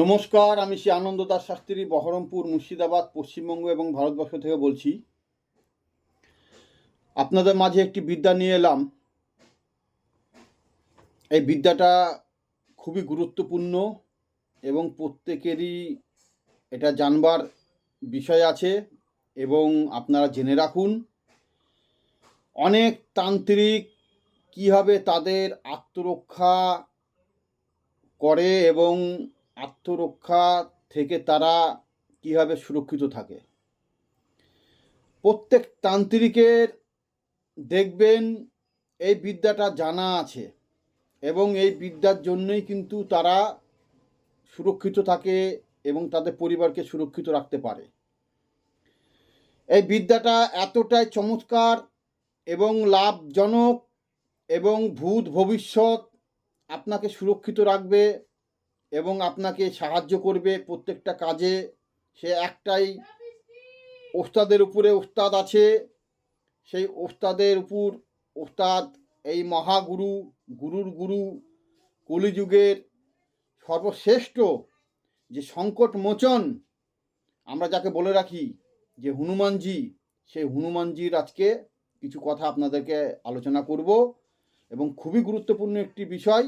নমস্কার, আমি শ্রী আনন্দ দাস শাস্ত্রী, বহরমপুর, মুর্শিদাবাদ, পশ্চিমবঙ্গ এবং ভারতবর্ষ থেকে বলছি। আপনাদের মাঝে একটি বিদ্যা নিয়ে এলাম। এই বিদ্যাটা খুবই গুরুত্বপূর্ণ এবং প্রত্যেকেরই এটা জানবার বিষয় আছে এবং আপনারা জেনে রাখুন, অনেক তান্ত্রিক কীভাবে তাদের আত্মরক্ষা করে এবং আত্মরক্ষা থেকে তারা কীভাবে সুরক্ষিত থাকে? প্রত্যেক তান্ত্রিকের দেখবেন এই বিদ্যাটা জানা আছে এবং এই বিদ্যার জন্যই কিন্তু তারা সুরক্ষিত থাকে এবং তাদের পরিবারকে সুরক্ষিত রাখতে পারে। এই বিদ্যাটা এতটাই চমৎকার এবং লাভজনক এবং ভূত ভবিষ্যৎ আপনাকে সুরক্ষিত রাখবে এবং আপনাকে সাহায্য করবে প্রত্যেকটা কাজে। সে একটাই ওস্তাদের উপরে ওস্তাদ আছে। সেই ওস্তাদের উপর ওস্তাদ এই মহাগুরু, গুরুর গুরু, কলিযুগের সর্বশ্রেষ্ঠ যে সংকট মোচন, আমরা যাকে বলে রাখি যে হনুমানজি সেই হনুমানজির আজকে কিছু কথা আপনাদেরকে আলোচনা করব এবং খুবই গুরুত্বপূর্ণ একটি বিষয়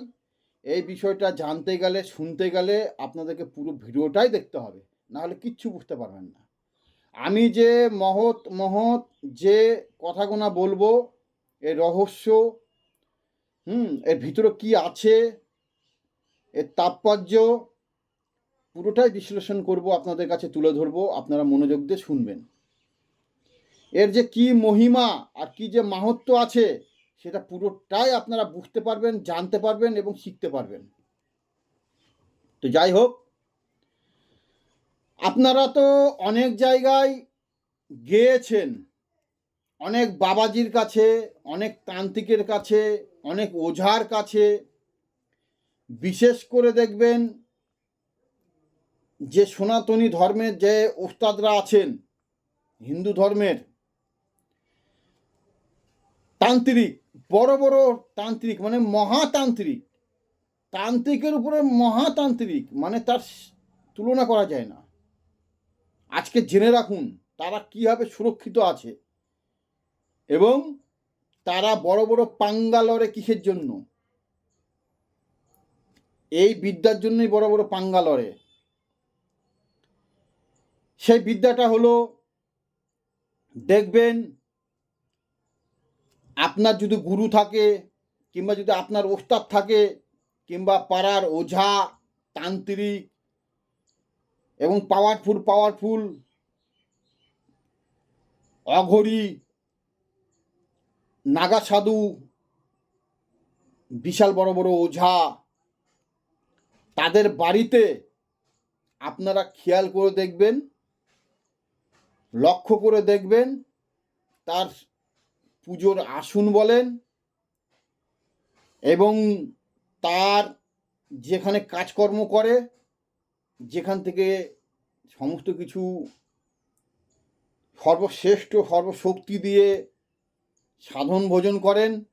এই বিষয়টা জানতে গেলে, শুনতে গেলে আপনাদেরকে পুরো ভিডিওটাই দেখতে হবে। নাহলে কিচ্ছু বুঝতে পারবেন না। আমি যে মহৎ মহৎ যে কথাগুনা বলব, এর রহস্য, হুম, এর ভিতরে কি আছে, এর তাৎপর্য, পুরোটাই বিশ্লেষণ করব, আপনাদের কাছে তুলে ধরবো, আপনারা মনোযোগ দিয়ে শুনবেন। এর যে কি মহিমা আর কি যে মাহাত্ম আছে সেটা পুরোটাই আপনারা বুঝতে পারবেন, জানতে পারবেন এবং শিখতে পারবেন। তো যাই হোক, আপনারা তো অনেক জায়গায় গিয়েছেন, অনেক বাবাজির কাছে, অনেক তান্ত্রিকের কাছে, অনেক ওঝার কাছে। বিশেষ করে দেখবেন যে সনাতনী ধর্মের যে ওস্তাদরা আছেন, হিন্দু ধর্মের তান্ত্রিক, বড় বড় তান্ত্রিক মানে মহাতান্ত্রিক। তান্ত্রিকের উপরে মহাতান্ত্রিক মানে তার তুলনা করা যায় না। আজকে জেনে রাখুন, তারা কীভাবে সুরক্ষিত আছে। এবং তারা বড় বড় পাঙ্গালরে কিসের জন্য? এই বিদ্যার জন্যই বড় বড় পাঙ্গালরে। সেই বিদ্যাটা হলো, দেখবেন আপনার যদি গুরু থাকে, কিংবা যদি আপনার ওস্তাদ থাকে, কিংবা পাড়ার ওঝা, তান্ত্রিক এবং পাওয়ারফুল পাওয়ারফুল অঘরি, নাগা সাধু, বিশাল বড় বড় ওঝা, তাদের বাড়িতে আপনারা খেয়াল করে দেখবেন, লক্ষ্য করে দেখবেন, তার পুজোর আসন বলেন এবং তার যেখানে কাজকর্ম করে, যেখান থেকে সমস্ত কিছু সর্বশ্রেষ্ঠ, সর্বশক্তি দিয়ে সাধন ভোজন করেন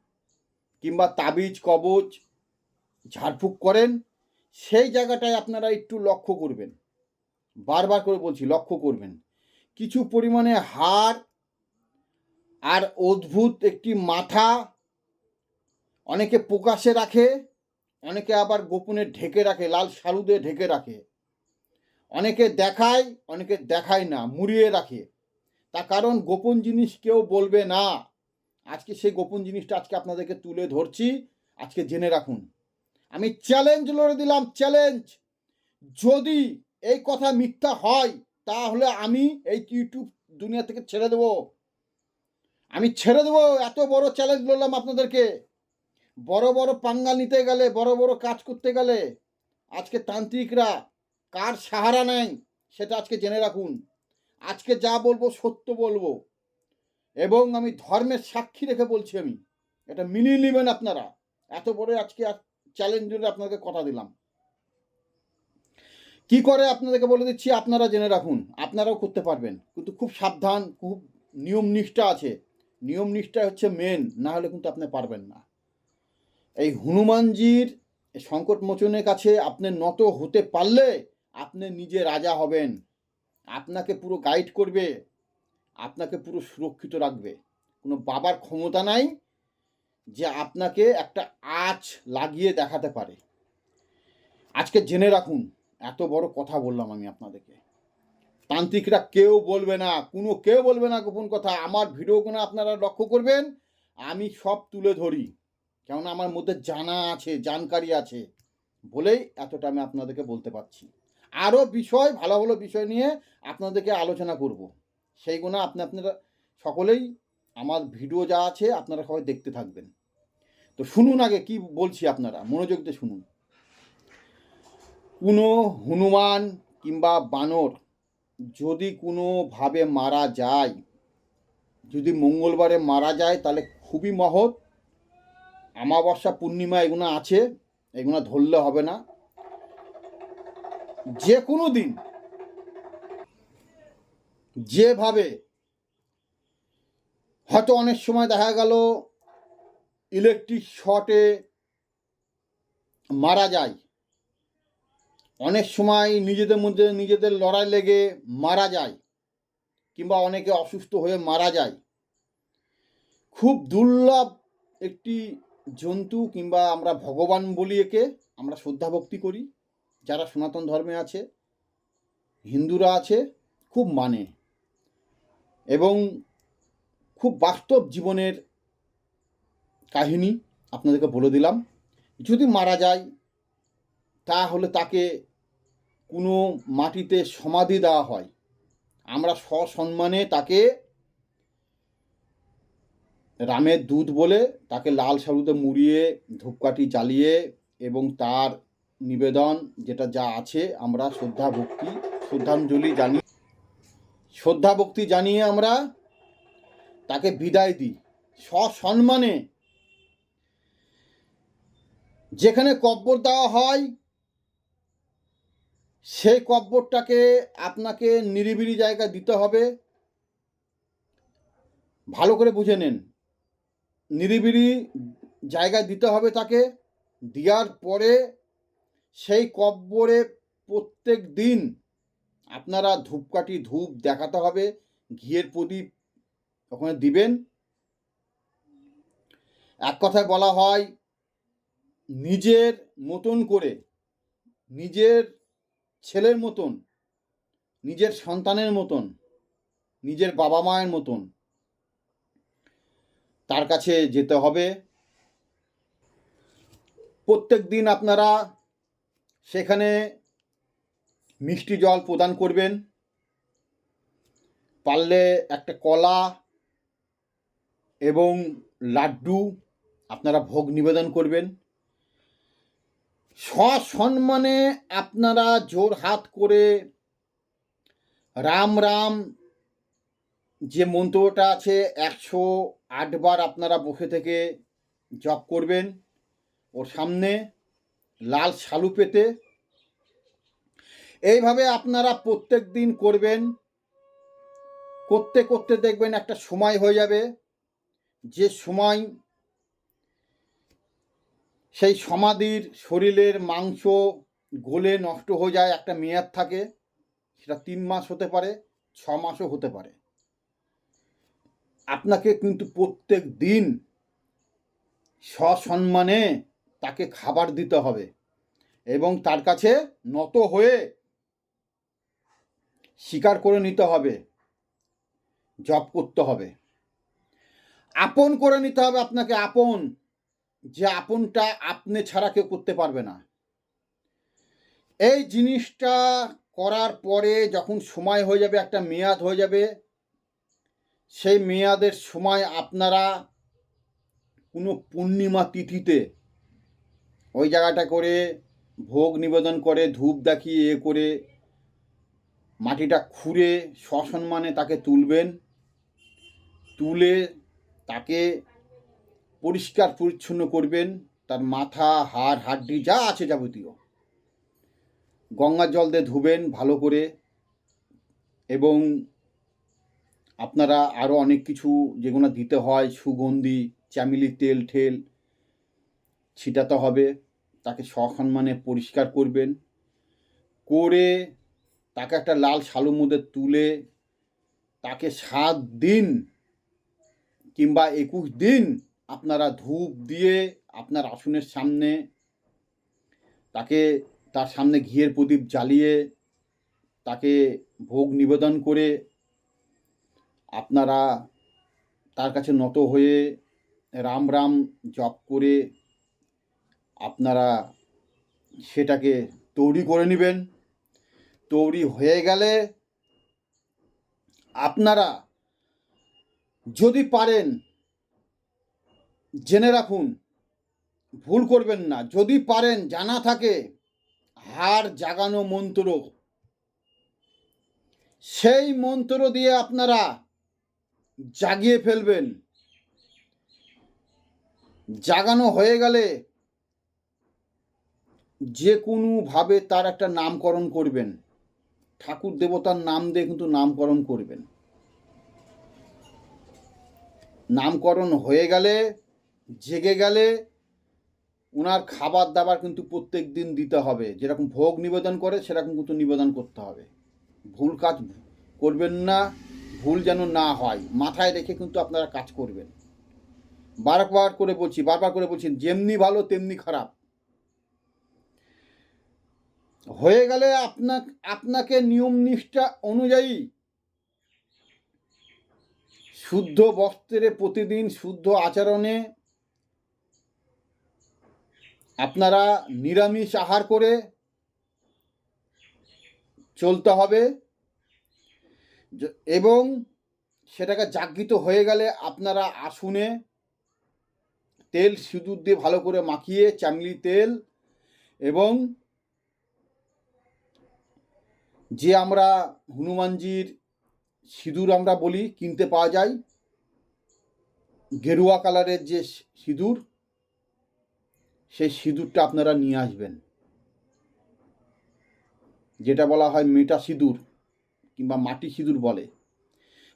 কিংবা তাবিজ, কবচ, ঝাড়ফুঁক করেন, সেই জায়গাটায় আপনারা একটু লক্ষ্য করবেন। বারবার করে বলছি, লক্ষ্য করবেন। কিছু পরিমাণে হাড় আর অদ্ভুত একটি মাথা। অনেকে প্রকাশে রাখে, অনেকে আবার গোপনে ঢেকে রাখে, লাল সারু দিয়ে ঢেকে রাখে। অনেকে দেখায় অনেকে দেখায় না, মুড়িয়ে রাখে। তার কারণ গোপন জিনিস কেউ বলবে না। আজকে সেই গোপন জিনিসটা আজকে আপনাদেরকে তুলে ধরছি, আজকে জেনে রাখুন। আমি চ্যালেঞ্জ লড়ে দিলাম চ্যালেঞ্জ যদি এই কথা মিথ্যা হয়, তাহলে আমি এই ইউটিউব দুনিয়া থেকে ছেড়ে দেবো। আমি ছেড়ে দেবো, এত বড় চ্যালেঞ্জ বললাম আপনাদেরকে। বড় বড় পাঙ্গা নিতে গেলে, বড় বড় কাজ করতে গেলে, আজকে তান্ত্রিকরা কার সাহারা নেয় সেটা আজকে জেনে রাখুন। আজকে যা বলব সত্য বলব। এবং আমি ধর্মের সাক্ষী রেখে বলছি আমি। এটা মিলিয়ে নেবেন আপনারা। এত বড় আজকে চ্যালেঞ্জ আপনাকে কথা দিলাম। কি করে আপনাদেরকে বলে দিচ্ছি? আপনারা জেনে রাখুন। আপনারাও করতে পারবেন। কিন্তু খুব সাবধান, খুব নিয়ম নিষ্ঠা আছে। নিয়ম নিষ্ঠা হচ্ছে মেন না হলে কিন্তু আপনি পারবেন না। এই হনুমানজির সংকট মোচনের কাছে আপনি নত হতে পারলে আপনি নিজে রাজা হবেন। আপনাকে পুরো গাইড করবে, আপনাকে পুরো সুরক্ষিত রাখবে। কোনো বাবার ক্ষমতা নাই যে আপনাকে একটা আঁচ লাগিয়ে দেখাতে পারে। আজকে জেনে রাখুন, এত বড় কথা বললাম আমি আপনাদেরকে। তান্ত্রিকরা কেউ বলবে না, কোনো কেউ বলবে না গোপন কথা। আমার ভিডিওগুলো আপনারা লক্ষ্য করবেন, আমি সব তুলে ধরি। কেননা আমার মধ্যে জানা আছে, জানকারি আছে, বলেই এতটা আমি আপনাদেরকে বলতে পারছি। আরও বিষয়, ভালো ভালো বিষয় নিয়ে আপনাদেরকে আলোচনা করব। সেইগুলো আপনি আপনারা সকলেই আমার ভিডিও যা আছে আপনারা সবাই দেখতে থাকবেন। তো শুনুন আগে, কি বলছি আপনারা? মনোযোগ দিয়ে শুনুন। কোনো হনুমান কিংবা বানর যদি কোনোভাবে মারা যায়, যদি মঙ্গলবারে মারা যায়, তাহলে খুবই মহৎ। আমাবস্যা পূর্ণিমা, এগুলো আছে, এগুলো ধরলে হবে না। যে কোনো দিন, যেভাবে, হয়তো অনেক সময় দেখা গেল ইলেকট্রিক শর্টে মারা যায়। অনেক সময় নিজেদের মধ্যে নিজেদের লড়াই লেগে মারা যায়, কিংবা অনেকে অসুস্থ হয়ে মারা যায়। খুব দুর্লভ একটি জন্তু কিংবা আমরা ভগবান বলি একে, আমরা শ্রদ্ধা ভক্তি করি, যারা সনাতন ধর্মে আছে, হিন্দুরা আছে, খুব মানে। এবং খুব বাস্তব জীবনের কাহিনী আপনাদেরকে বলে দিলাম। যদি মারা যায় তাহলে তাকে কোনো মাটিতে সমাধি দেওয়া হয়। আমরা সসম্মানে তাকে রামের দুধ বলে তাকে লাল সারুতে মুড়িয়ে, ধূপকাঠি জ্বালিয়ে এবং তার নিবেদন যেটা যা আছে আমরা শ্রদ্ধা ভক্তি, শ্রদ্ধাঞ্জলি জানি শ্রদ্ধা ভক্তি জানিয়ে আমরা তাকে বিদায় দিই। সসম্মানে যেখানে কব্বর দেওয়া হয় সেই কব্বরটাকে আপনাকে নিরিবিলি জায়গা দিতে হবে। ভালো করে বুঝে নেন। নিরিবিলি জায়গা দিতে হবে তাকে। দেওয়ার পরে সেই কব্বরে প্রত্যেক দিন আপনারা ধূপকাঠি, ধূপ দেখাতে হবে। ঘিয়ের প্রদীপ ওখানে দিবেন। এক কথায় বলা হয়, নিজের মতন করে, নিজের ছেলের মতন, নিজের সন্তানের মতন, নিজের বাবা মায়ের মতন। তার কাছে যেতে হবে। প্রত্যেক দিন আপনারা সেখানে মিষ্টি জল প্রদান করবেন। পারলে একটা কলা এবং লাড্ডু আপনারা ভোগ নিবেদন করবেন। সসম্মানে আপনারা জোর হাত করে রাম রাম যে মন্ত্রটা আছে একশো আটবার আপনারা বসে থেকে জপ করবেন ওর সামনে লাল শালু পেতে। এইভাবে আপনারা প্রত্যেক দিন করবেন। করতে করতে দেখবেন একটা সময় হয়ে যাবে। যে সময় সেই সমাধির শরীরের মাংস গলে নষ্ট হয়ে যায়, একটা মেয়াদ থাকে, সেটা তিন মাস হতে পারে, ছ মাসও হতে পারে। আপনাকে কিন্তু প্রত্যেক দিন সসম্মানে তাকে খাবার দিতে হবে এবং তার কাছে নত হয়ে স্বীকার করে নিতে হবে জব করতে হবে। আপন করে নিতে হবে আপনাকে, আপন। যে আপনটা আপনি ছাড়া কেউ করতে পারবে না। এই জিনিসটা করার পরে যখন সময় হয়ে যাবে, একটা মেয়াদ হয়ে যাবে, সেই মেয়াদের সময় আপনারা কোনো পূর্ণিমা তিথিতে ওই জায়গাটা করে ভোগ নিবেদন করে, ধূপ দেখিয়ে এ করে মাটিটা খুঁড়ে সসম্মানে তাকে তুলবেন। তুলে তাকে পরিষ্কার পরিচ্ছন্ন করবেন, তার মাথা, হাড়, হাড্ডি, যা আছে যাবতীয়। গঙ্গার জল দিয়ে ধুবেন ভালো করে, এবং আপনারা আরও অনেক কিছু যেগুলো দিতে হয়, সুগন্ধি, চামিলি, তেল, ঠেল, ছিটাতে হবে, তাকে সসম্মানে পরিষ্কার করবেন। করে তাকে একটা লাল শালুর মধ্যে তুলে তাকে সাত দিন কিংবা একুশ দিন আপনারা ধূপ দিয়ে আপনার আসনের সামনে তাকে তার সামনে ঘিয়ের প্রদীপ জ্বালিয়ে তাকে ভোগ নিবেদন করে আপনারা তার কাছে নত হয়ে রাম রাম জপ করে আপনারা সেটাকে তৈরি করে নেবেন। তৈরি হয়ে গেলে আপনারা যদি পারেন জেনে রাখুন, ভুল করবেন না। যদি পারেন, জানা থাকে হার জাগানো মন্ত্র। সেই মন্ত্র দিয়ে আপনারা জাগিয়ে ফেলবেন। জাগানো হয়ে গেলে যে কোনোভাবে তার একটা নামকরণ করবেন। ঠাকুর দেবতার নাম দিয়ে কিন্তু নামকরণ করবেন। নামকরণ হয়ে গেলে জেগে গেলে ওনার খাবার দাবার কিন্তু প্রত্যেক দিন দিতে হবে। যেরকম ভোগ নিবেদন করে, সেরকম কিন্তু নিবেদন করতে হবে। ভুল কাজ করবেন না, ভুল যেন না হয়। মাথায় রেখে কিন্তু আপনারা কাজ করবেন। বারবার করে বলছি, বারবার করে বলছি, যেমনি ভালো, তেমনি খারাপ। হয়ে গেলে আপনা আপনাকে নিয়ম নিষ্ঠা অনুযায়ী শুদ্ধ বস্ত্রে প্রতিদিন, শুদ্ধ আচরণে আপনারা নিরামিষ আহার করে চলতে হবে। এবং সেটাকে জাগৃত হয়ে গেলে আপনারা আসুনে তেল সিঁদুর দিয়ে ভালো করে মাখিয়ে চাংলি তেল এবং যে আমরা হনুমানজির সিঁদুর আমরা বলি কিনতে পাওয়া যায়, গেরুয়া কালারের যে সিঁদুর সেই সিঁদুরটা আপনারা নিয়ে আসবেন। যেটা বলা হয় মেটা সিঁদুর কিংবা মাটি সিঁদুর বলে।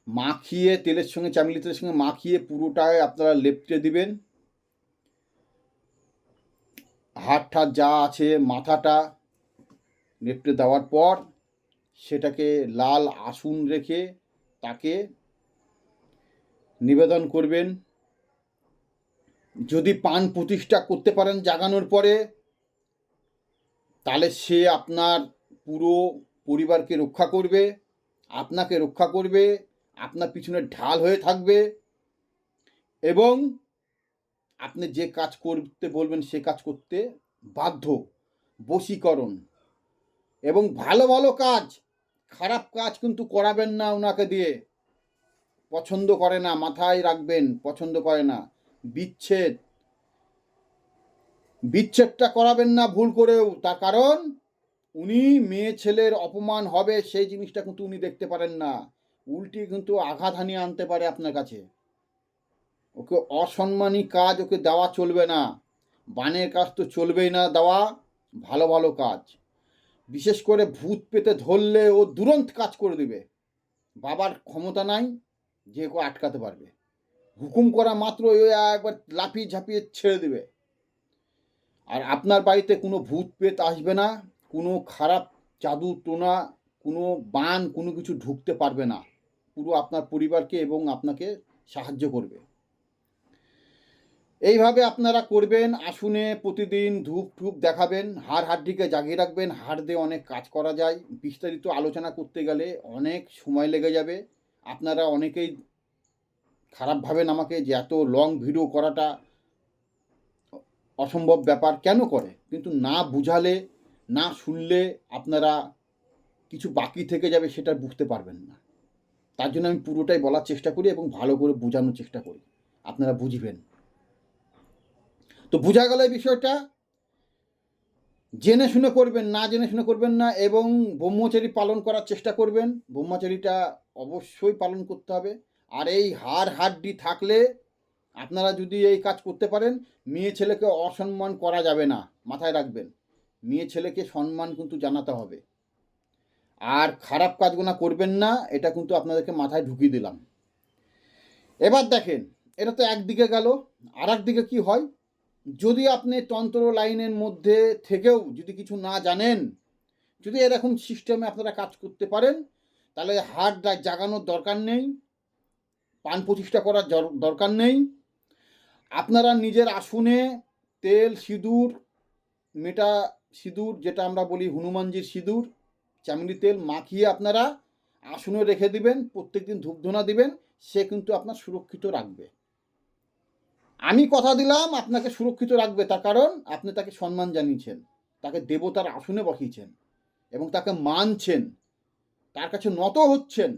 মাখিয়ে তেলের সঙ্গে, চামিলি তেলের সঙ্গে মাখিয়ে পুরোটায় আপনারা লেপটে দিবেন। হাত ঠাট যা আছে, মাথাটা লেপটে দেওয়ার পর সেটাকে লাল আসুন রেখে তাকে নিবেদন করবেন। যদি পান প্রতিষ্ঠা করতে পারেন জাগানোর পরে, তাহলে সে আপনার পুরো পরিবারকে রক্ষা করবে, আপনাকে রক্ষা করবে, আপনার পিছনে ঢাল হয়ে থাকবে এবং আপনি যে কাজ করতে বলবেন সে কাজ করতে বাধ্য, বশীকরণ এবং ভালো ভালো কাজ, খারাপ কাজ কিন্তু করাবেন না ওনাকে দিয়ে। পছন্দ করে না, মাথায় রাখবেন, পছন্দ করে না। বিচ্ছেদ। বিচ্ছেদটা করাবেন না ভুল করেও। তার কারণ, উনি মেয়ে ছেলের অপমান হবে, সেই জিনিসটা কিন্তু উনি দেখতে পারেন না। উল্টি কিন্তু আঘাত হানিয়ে আনতে পারে আপনার কাছে। ওকে অসম্মানী কাজ ওকে দেওয়া চলবে না। বানের কাজ তো চলবেই না দেওয়া, ভালো ভালো কাজ। বিশেষ করে ভূত পেতে ধরলে ও দুরন্ত কাজ করে দেবে। বাবার ক্ষমতা নাই, যে কেউ আটকাতে পারবে। হুকুম করা মাত্র ও একবার লাফিয়ে ঝাঁপিয়ে ছেড়ে দেবে। আর আপনার বাড়িতে কোনো ভূত পেত আসবে না, কোনো খারাপ জাদু টোনা, কোনো বান, কোনো কিছু ঢুকতে পারবে না। পুরো আপনার পরিবারকে এবং আপনাকে সাহায্য করবে। এইভাবে আপনারা করবেন, আসুনে প্রতিদিন ধূপ ঠুপ দেখাবেন, হাড় হাড্ডিকে জাগিয়ে রাখবেন, হাড় দিয়ে অনেক কাজ করা যায়। বিস্তারিত আলোচনা করতে গেলে অনেক সময় লেগে যাবে। আপনারা অনেকেই খারাপ ভাবেন আমাকে যে এত লং ভিডিও করাটা অসম্ভব ব্যাপার কেন করে? কিন্তু না বুঝালে, না শুনলে আপনারা কিছু বাকি থেকে যাবে সেটা বুঝতে পারবেন না। তার জন্য আমি পুরোটাই বলার চেষ্টা করি এবং ভালো করে বোঝানোর চেষ্টা করি। আপনারা বুঝবেন। তো বোঝা গেল এই বিষয়টা। জেনে শুনে করবেন, না জেনে শুনে করবেন না এবং ব্রহ্মচারী পালন করার চেষ্টা করবেন। ব্রহ্মচারীটা অবশ্যই পালন করতে হবে। আর এই হাড় হাড্ডি থাকলে আপনারা যদি এই কাজ করতে পারেন, মেয়ে ছেলেকে অসম্মান করা যাবে না, মাথায় রাখবেন। মেয়ে ছেলেকে সম্মান কিন্তু জানাতে হবে। আর খারাপ কাজগুলো করবেন না, এটা কিন্তু আপনাদেরকে মাথায় ঢুকিয়ে দিলাম। এবার দেখেন, এটা তো একদিকে গেল আর একদিকে কি হয়? যদি আপনি তন্ত্র লাইনের মধ্যে থেকেও যদি কিছু না জানেন, যদি এরকম সিস্টেমে আপনারা কাজ করতে পারেন, তাহলে হাট জাগানোর দরকার নেই। পান প্রতিষ্ঠা করার দরকার নেই। আপনারা নিজের আসনে তেল, সিঁদুর, মেটা সিঁদুর যেটা আমরা বলি হনুমানজির সিঁদুর, চামড়ি তেল মাখিয়ে আপনারা আসনে রেখে দিবেন, প্রত্যেকদিন ধূপধুনা দিবেন, সে কিন্তু আপনার সুরক্ষিত রাখবে। আমি কথা দিলাম, আপনাকে সুরক্ষিত রাখবে তার কারণ আপনি তাকে সম্মান জানিয়েছেন, তাকে দেবতার আসনে বসিয়েছেন এবং তাকে মানছেন, তার কাছে নত হচ্ছেন।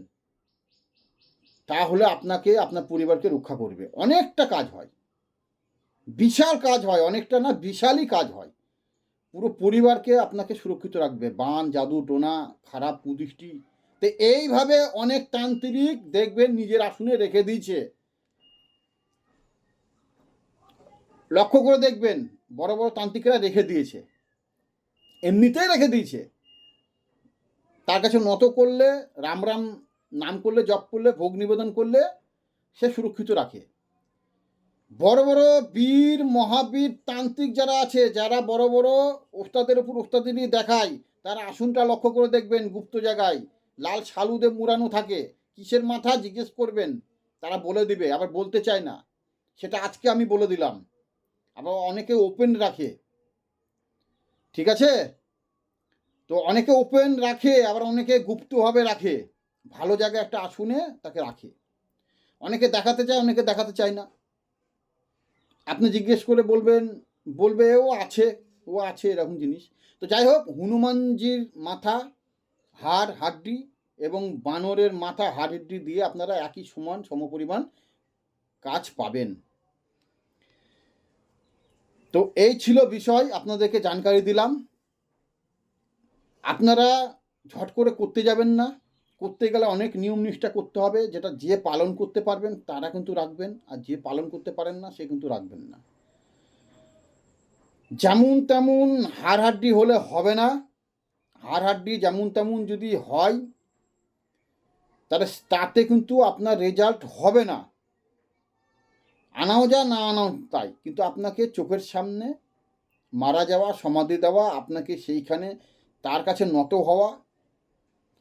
তাহলে আপনাকে আপনার পরিবারকে রক্ষা করবে। অনেকটা কাজ হয়। বিশাল কাজ হয়, অনেকটা না, বিশালই কাজ হয়। পুরো পরিবারকে আপনাকে সুরক্ষিত রাখবে। বান, জাদু, টোনা, খারাপ কুদৃষ্টি। তো এইভাবে অনেক তান্ত্রিক দেখবেন নিজের আসনে রেখে দিয়েছে। লক্ষ্য করে দেখবেন, বড় বড় তান্ত্রিকরা রেখে দিয়েছে। এমনিতেই রেখে দিয়েছে। তার কাছে নত করলে রাম রাম নাম করলে, জপ করলে, ভোগ নিবেদন করলে সে সুরক্ষিত রাখে। বড় বড় বীর, মহাবীর, তান্ত্রিক যারা আছে, যারা বড় বড় ওস্তাদের উপর ওস্তাদি দেখায়, তার আসনটা লক্ষ্য করে দেখবেন গুপ্ত জায়গায়। লাল সালুদে মুড়ানো থাকে। কিসের মাথা? জিজ্ঞেস করবেন। তারা বলে দিবে, আবার বলতে চায় না। সেটা আজকে আমি বলে দিলাম। আবার অনেকে ওপেন রাখে। ঠিক আছে? তো অনেকে ওপেন রাখে, আবার অনেকে গুপ্তভাবে রাখে। ভালো জায়গায় একটা আসনে তাকে রাখে। অনেকে দেখাতে চায়, অনেকে দেখাতে চায় না। আপনি জিজ্ঞেস করে বলবেন, বলবে, ও আছে ও আছে, এরকম জিনিস। তো যাই হোক, হনুমানজির মাথা, হাড়, হাড্ডি এবং বানরের মাথা, হাড়, হাড্ডি দিয়ে আপনারা একই সমান, সমপরিমাণ কাজ পাবেন। তো এই ছিল বিষয়, আপনাদেরকে জানকারি দিলাম। আপনারা ঝট করে করতে যাবেন না। করতে গেলে অনেক নিয়ম নিষ্ঠা করতে হবে, যেটা যে পালন করতে পারবেন তারা কিন্তু রাখবেন, আর যে পালন করতে পারেন না সে কিন্তু রাখবেন না। যেমন তেমন হাড় হাড্ডি হলে হবে না। হাড় হাড্ডি যেমন তেমন যদি হয়, তাহলে তাতে কিন্তু আপনার রেজাল্ট হবে না। আনাও যা না আনাও তাই, কিন্তু আপনাকে চোখের সামনে মারা যাওয়া, সমাধি দেওয়া, আপনাকে সেইখানে তার কাছে নত হওয়া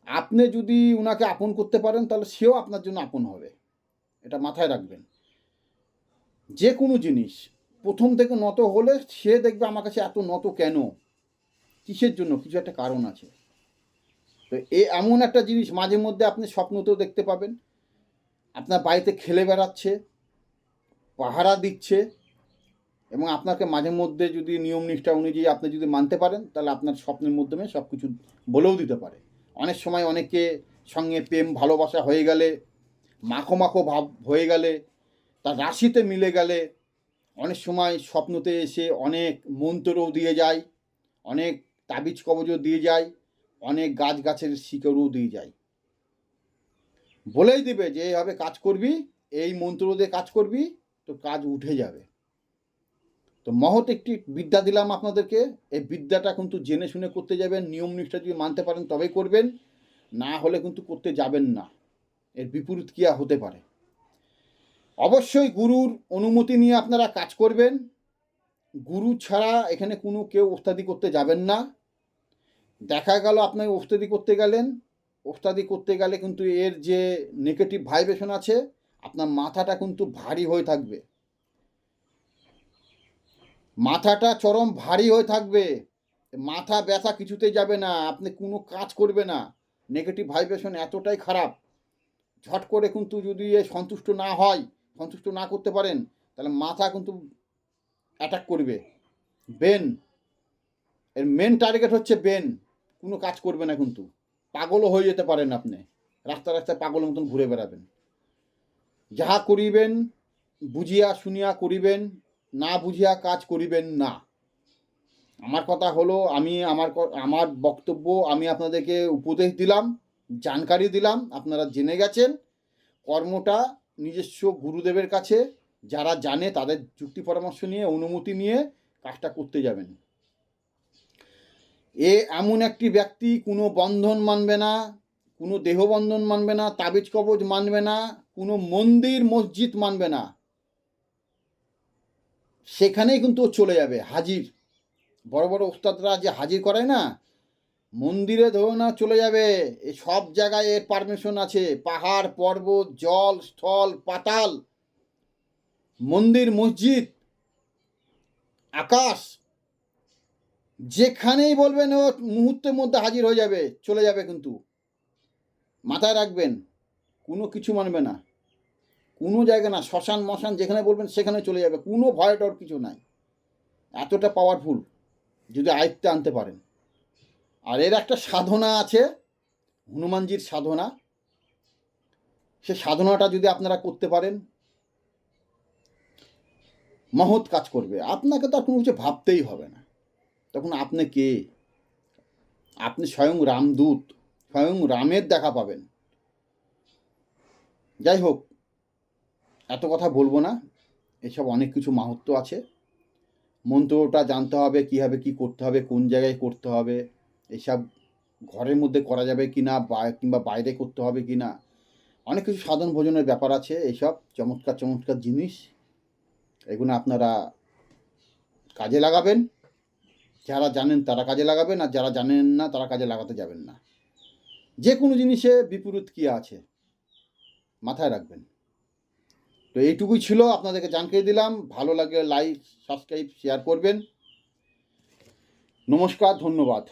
আপনি যদি ওনাকে আপন করতে পারেন, তাহলে সেও আপনার জন্য আপন হবে। এটা মাথায় রাখবেন। যে কোনো জিনিস, প্রথম থেকে নত হলে সে দেখবে আমার কাছে এত নত কেন? কিসের জন্য? কিছু একটা কারণ আছে। তো এ এমন একটা জিনিস, মাঝে মধ্যে আপনি স্বপ্নতেও দেখতে পাবেন। আপনার বাড়িতে খেলে বেড়াচ্ছে, পাহারা দিচ্ছে, এবং আপনাকে মাঝে মধ্যে যদি নিয়ম নিষ্ঠা অনুযায়ী আপনি যদি মানতে পারেন, তাহলে আপনার স্বপ্নের মাধ্যমে সব কিছু বলেও দিতে পারে। অনেক সময় অনেকে সঙ্গে প্রেম, ভালোবাসা হয়ে গেলে, মাখো মাখো ভাব হয়ে গেলে, তার রাশিতে মিলে গেলে অনেক সময় স্বপ্নতে এসে অনেক মন্ত্রও দিয়ে যায়, অনেক তাবিজ কবজও দিয়ে যায়, অনেক গাছ গাছের শিকড়ও দিয়ে যায়। বলেই দিবে যে, এইভাবে কাজ করবি, এই মন্ত্র দিয়ে কাজ করবি তো কাজ উঠে যাবে। তো মহৎ একটি বিদ্যা দিলাম আপনাদেরকে। এই বিদ্যাটা কিন্তু জেনে শুনে করতে যাবেন, নিয়ম নিষ্ঠা যদি মানতে পারেন তবেই করবেন, না হলে কিন্তু করতে যাবেন না। এর বিপরীত ক্রিয়া হতে পারে? অবশ্যই গুরুর অনুমতি নিয়ে আপনারা কাজ করবেন। গুরু ছাড়া এখানে কোনো কেউ ওস্তাদি করতে যাবেন না। দেখা গেল আপনি ওস্তাদি করতে গেলেন। ওস্তাদি করতে গেলে কিন্তু এর যে নেগেটিভ ভাইব্রেশন আছে, আপনার মাথাটা কিন্তু ভারী হয়ে থাকবে। মাথাটা চরম ভারী হয়ে থাকবে। মাথা ব্যথা কিছুতেই যাবে না, আপনি কোনো কাজ করবে না। নেগেটিভ ভাইব্রেশন এতটাই খারাপ। ঝট করে কিন্তু যদি এ সন্তুষ্ট না হয়, সন্তুষ্ট না করতে পারেন, তাহলে মাথা কিন্তু অ্যাটাক করবে। বেন এর মেন টার্গেট হচ্ছে বেন কোনো কাজ করবে না কিন্তু। পাগলও হয়ে যেতে পারেন আপনি। রাস্তা রাস্তায় পাগল মতন ঘুরে বেড়াবেন। যাহা করিবেন, বুঝিয়া শুনিয়া করিবেন না বুঝিয়া কাজ করিবেন না। আমার কথা হলো, আমি আমার আমার বক্তব্য আমি আপনাদেরকে উপদেশ দিলাম, জানকারি দিলাম, আপনারা জেনে গেছেন। কর্মটা নিজস্ব গুরুদেবের কাছে, যারা জানে তাদের যুক্তি পরামর্শ নিয়ে, অনুমতি নিয়ে কাজটা করতে যাবেন। এ এমন একটি ব্যক্তি কোনো বন্ধন মানবে না, কোনো দেহবন্ধন মানবে না, তাবিজ কবজ মানবে না, কোনো মন্দির, মসজিদ মানবে না। সেখানেই কিন্তু ও চলে যাবে, হাজির। বড় বড় ওস্তাদরা যে হাজির করায় না, মন্দিরে ধরো না চলে যাবে, এ সব জায়গায় এর পারমিশন আছে, পাহাড়, পর্বত, জল, স্থল, পাতাল, মন্দির, মসজিদ, আকাশ, যেখানেই বলবেন ও মুহূর্তের মধ্যে হাজির হয়ে যাবে, চলে যাবে কিন্তু। মাথায় রাখবেন, কোনো কিছু মানবে না। কোনো জায়গা না, শ্মশান মশান যেখানে বলবেন সেখানে চলে যাবে, কোনো ভয় ডর কিছু নাই। এতটা পাওয়ারফুল যদি আয়ত্তে আনতে পারেন। আর এর একটা সাধনা আছে, হনুমানজির সাধনা। সে সাধনাটা যদি আপনারা করতে পারেন, মহৎ কাজ করবে। আপনাকে তো কোনো কিছু ভাবতেই হবে না। তখন আপনি কে? আপনি স্বয়ং রামদূত, স্বয়ং রামের দেখা পাবেন। যাই হোক এত কথা বলব না। এসব অনেক কিছু মাহাত্ম আছে। মন্ত্রটা জানতে হবে, কীভাবে কী করতে হবে, কোন জায়গায় করতে হবে, এসব ঘরের মধ্যে করা যাবে কি না বা কিংবা বাইরে করতে হবে কি না অনেক কিছু সাধন ভোজনের ব্যাপার আছে এইসব চমৎকার চমৎকার জিনিস। এগুলো আপনারা কাজে লাগাবেন। যারা জানেন তারা কাজে লাগাবেন, আর যারা জানেন না তারা কাজে লাগাতে যাবেন না। যে কোনো জিনিসে বিপরীত কী আছে, মাথায় রাখবেন। তো এইটুকুই ছিল আপনাদেরকে জানকারি দিলাম। ভালো লাগলে লাইক সাবস্ক্রাইব শেয়ার করবেন। নমস্কার ধন্যবাদ।